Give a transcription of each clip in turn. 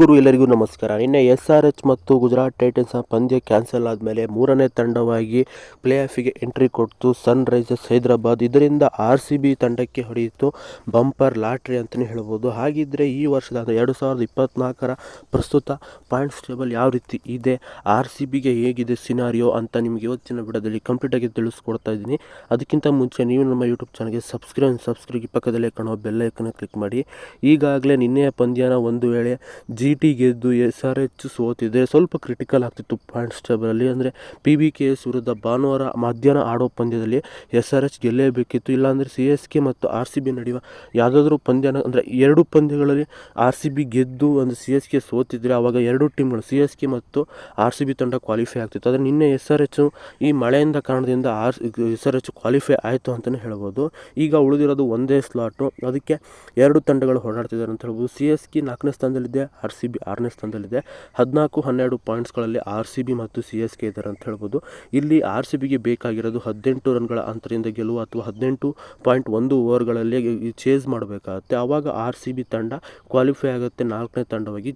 ಗುರು ಎಲ್ಲರಿಗೂ ನಮಸ್ಕಾರ. ನಿನ್ನೆ ಎಸ್ ಆರ್ ಎಚ್ ಮತ್ತು ಗುಜರಾತ್ ಟೈಟನ್ಸ್ ಪಂದ್ಯ ಕ್ಯಾನ್ಸಲ್ ಆದಮೇಲೆ ಮೂರನೇ ತಂಡವಾಗಿ ಪ್ಲೇ ಆಫಿಗೆ ಎಂಟ್ರಿ ಕೊಡ್ತು ಸನ್ ರೈಸರ್ಸ್ ಹೈದರಾಬಾದ್. ಇದರಿಂದ ಆರ್ ಸಿ ಬಿ ತಂಡಕ್ಕೆ ಹೊಡೆಯಿತು ಬಂಪರ್ ಲಾಟ್ರಿ ಅಂತಲೇ ಹೇಳ್ಬೋದು. ಹಾಗಿದ್ದರೆ ಈ ವರ್ಷದ ಅಂದರೆ ಎರಡು ಸಾವಿರದ ಇಪ್ಪತ್ತ್ನಾಲ್ಕರ ಪ್ರಸ್ತುತ ಪಾಯಿಂಟ್ಸ್ ಟೇಬಲ್ ಯಾವ ರೀತಿ ಇದೆ ಆರ್ ಸಿ ಬಿಗೆ ಹೇಗಿದೆ ಸಿನಾರಿಯೋ ಅಂತ ನಿಮಗೆ ಇವತ್ತಿನ ವಿಡಿಯೋದಲ್ಲಿ ಕಂಪ್ಲೀಟಾಗಿ ತಿಳಿಸ್ಕೊಡ್ತಾ ಇದ್ದೀನಿ. ಅದಕ್ಕಿಂತ ಮುಂಚೆ ನೀವು ನಮ್ಮ ಯೂಟ್ಯೂಬ್ ಚಾನಲ್ಗೆ ಸಬ್ಸ್ಕ್ರೈಬ್ ಸಬ್ಸ್ಕ್ರೈಬ್ ಪಕ್ಕದಲ್ಲೇ ಕಾಣೋ ಬೆಲ್ಲೈಕನ್ನು ಕ್ಲಿಕ್ ಮಾಡಿ. ಈಗಾಗಲೇ ನಿನ್ನೆಯ ಪಂದ್ಯನ ಒಂದು ವೇಳೆ ಜಿ ಟಿ ಗೆದ್ದು ಎಸ್ ಆರ್ ಎಚ್ ಸೋತಿದ್ರೆ ಸ್ವಲ್ಪ ಕ್ರಿಟಿಕಲ್ ಆಗ್ತಿತ್ತು ಪಾಯಿಂಟ್ಸ್ ಟೇಬಲಲ್ಲಿ ಅಂದರೆ ಪಿ ಬಿ ಕೆ ಎಸ್ ವಿರುದ್ಧ ಭಾನುವಾರ ಮಧ್ಯಾಹ್ನ ಆಡೋ ಪಂದ್ಯದಲ್ಲಿ ಎಸ್ ಆರ್ ಎಚ್ ಗೆಲ್ಲೇಬೇಕಿತ್ತು ಇಲ್ಲಾಂದರೆ ಸಿ ಎಸ್ ಕೆ ಮತ್ತು ಆರ್ ಸಿ ಬಿ ನಡೆಯುವ ಯಾವುದಾದ್ರೂ ಪಂದ್ಯನ ಅಂದರೆ ಎರಡು ಪಂದ್ಯಗಳಲ್ಲಿ ಆರ್ ಸಿ ಬಿ ಗೆದ್ದು ಒಂದು ಸಿ ಎಸ್ ಕೆ ಸೋತಿದ್ರೆ ಆವಾಗ ಎರಡು ಟೀಮ್ಗಳು ಸಿ ಎಸ್ ಕೆ ಮತ್ತು ಆರ್ ಸಿ ಬಿ ತಂಡ ಕ್ವಾಲಿಫೈ ಆಗ್ತಿತ್ತು. ಆದರೆ ನಿನ್ನೆ ಎಸ್ ಆರ್ ಎಚ್ ಈ ಮಳೆಯಿಂದ ಕಾರಣದಿಂದ R S R H qualify ಆಯಿತು ಅಂತಲೇ ಹೇಳ್ಬೋದು. ಈಗ ಉಳಿದಿರೋದು ಒಂದೇ ಸ್ಲಾಟು ಅದಕ್ಕೆ ಎರಡು ತಂಡಗಳು ಹೊರಡ್ತಿದ್ದಾರೆ ಅಂತ ಹೇಳ್ಬೋದು. ಸಿ ಎಸ್ ಕೆ ನಾಲ್ಕನೇ ಸ್ಥಾನದಲ್ಲಿದೆ ಆರ್ ಸಿ ಬಿ ಆರನೇ ಸ್ಥಾನದಲ್ಲಿದೆ. ಹದಿನಾಲ್ಕು, ಹನ್ನೆರಡು ಪಾಯಿಂಟ್ಸ್ಗಳಲ್ಲಿ ಆರ್ ಸಿ ಬಿ ಮತ್ತು ಸಿ ಎಸ್ ಕೆ ಇದ್ದಾರೆ ಅಂತ ಹೇಳ್ಬೋದು. ಇಲ್ಲಿ ಆರ್ ಸಿ ಬಿಗೆ ಬೇಕಾಗಿರೋದು ಹದಿನೆಂಟು ರನ್ಗಳ ಅಂತರದಿಂದ ಗೆಲುವು ಅಥವಾ ಹದಿನೆಂಟು ಪಾಯಿಂಟ್ ಒಂದು ಓವರ್ಗಳಲ್ಲಿ ಚೇಸ್ ಮಾಡಬೇಕಾಗುತ್ತೆ. ಆವಾಗ ಆರ್ ಸಿ ಬಿ ತಂಡ ಕ್ವಾಲಿಫೈ ಆಗುತ್ತೆ ನಾಲ್ಕನೇ ತಂಡವಾಗಿ.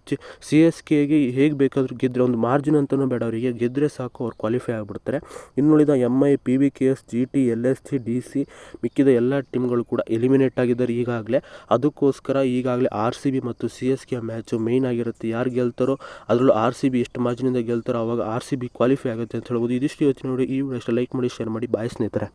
ಸಿ ಎಸ್ ಕೆಗೆ ಹೇಗೆ ಬೇಕಾದರೂ ಗೆದ್ದರೆ ಒಂದು ಮಾರ್ಜಿನ್ ಅಂತಲೂ ಬೇಡ ಅವರಿಗೆ. ಗೆದ್ದರೆ ಸಾಕು, ಅವ್ರು ಕ್ವಾಲಿಫೈ ಆಗಿಬಿಡ್ತಾರೆ. ಇನ್ನುಳಿದ M I, P V K S, G T, L S T, D C ಮಿಕ್ಕಿದ ಎಲ್ಲ ಟೀಮ್ಗಳು ಕೂಡ ಎಲಿಮಿನೇಟ್ ಆಗಿದ್ದಾರೆ ಈಗಾಗಲೇ. ಅದಕ್ಕೋಸ್ಕರ ಈಗಾಗಲೇ ಆರ್ ಸಿ ಬಿ ಮತ್ತು C S K match main ಆಗಿರುತ್ತೆ. ಯಾರು ಗೆಲ್ತಾರೋ ಅದರಲ್ಲೂ ಆರ್ ಸಿ ಬಿ ಎಷ್ಟು ಮಾರ್ಜಿನಿಂದ ಗೆಲ್ತಾರೋ ಅವಾಗ ಆರ್ ಸಿ ಬಿ ಕ್ವಾಲಿಫೈ ಆಗುತ್ತೆ ಅಂತ ಹೇಳ್ಬೋದು. ಇದಿಷ್ಟು ಯೋಚನೆ ನೋಡಿ ಈ ವಿಡಿಯೋ ಲೈಕ್ ಮಾಡಿ ಶೇರ್ ಮಾಡಿ. ಬಾಯ್ ಸ್ನೇಹಿತರೆ.